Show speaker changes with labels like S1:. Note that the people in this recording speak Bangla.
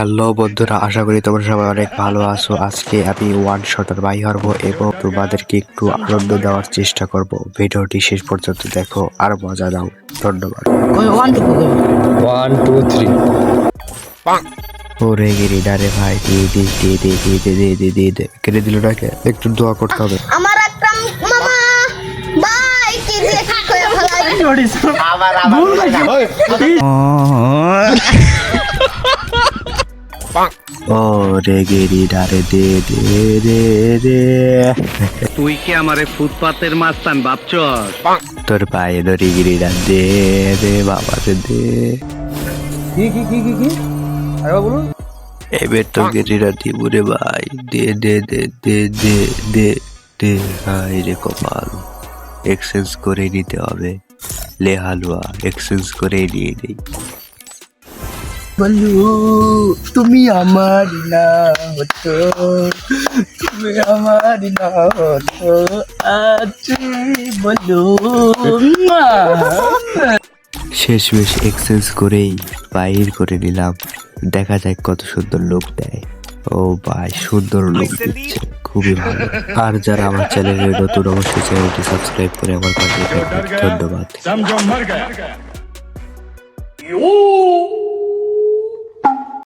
S1: হ্যালো বন্ধুরা আশা করি তোমরা সবাই অনেক ভালো আছো। আজকে আমি ওয়ান শটার বাই হারব এবং তোমাদেরকে একটু আনন্দ দেওয়ার চেষ্টা করব। ভিডিওটি শেষ পর্যন্ত দেখো আর মজা দাও। ধন্যবাদ।
S2: ওয়ান টু
S3: থ্রি
S1: ওরে গিরি ভাই কেটে দিল নাকি একটু দোয়া করতে হবে।
S4: আমার একটা মামা। ভাই কি করে ভালো
S1: ও রে গিরিডা রে দে দে দে দে
S5: তুই কি আমারে ফুটপাতের মাস্তান ভাবছস?
S1: তোর পায়ে ধরে গিরিডা দে দে বাবা দে। দে
S3: কি কি কি কি কি? আরে বলুন।
S1: এবার তো গেরিরা দিব রে ভাই। দে দে দে দে দে দে দে। হাই রে কপাল। এক্সচেঞ্জ করে নিতে হবে। লে হালুয়া এক্সচেঞ্জ করে নিয়ে নেই
S2: বলু তুমি আমার না হতো তুমি আমার না হতো আছে বলু
S1: শেষমেশ এক্সচেঞ্জ করেই বাইর করে নিলাম। দেখা যায় কত সুন্দর লোক দেয়। ও ভাই সুন্দর লোক দিচ্ছে খুবই ভালো। আর যারা আমার চ্যানেলে নতুন অবশ্যই চ্যানেলটি সাবস্ক্রাইব করে আমার পাশে ধন্যবাদ।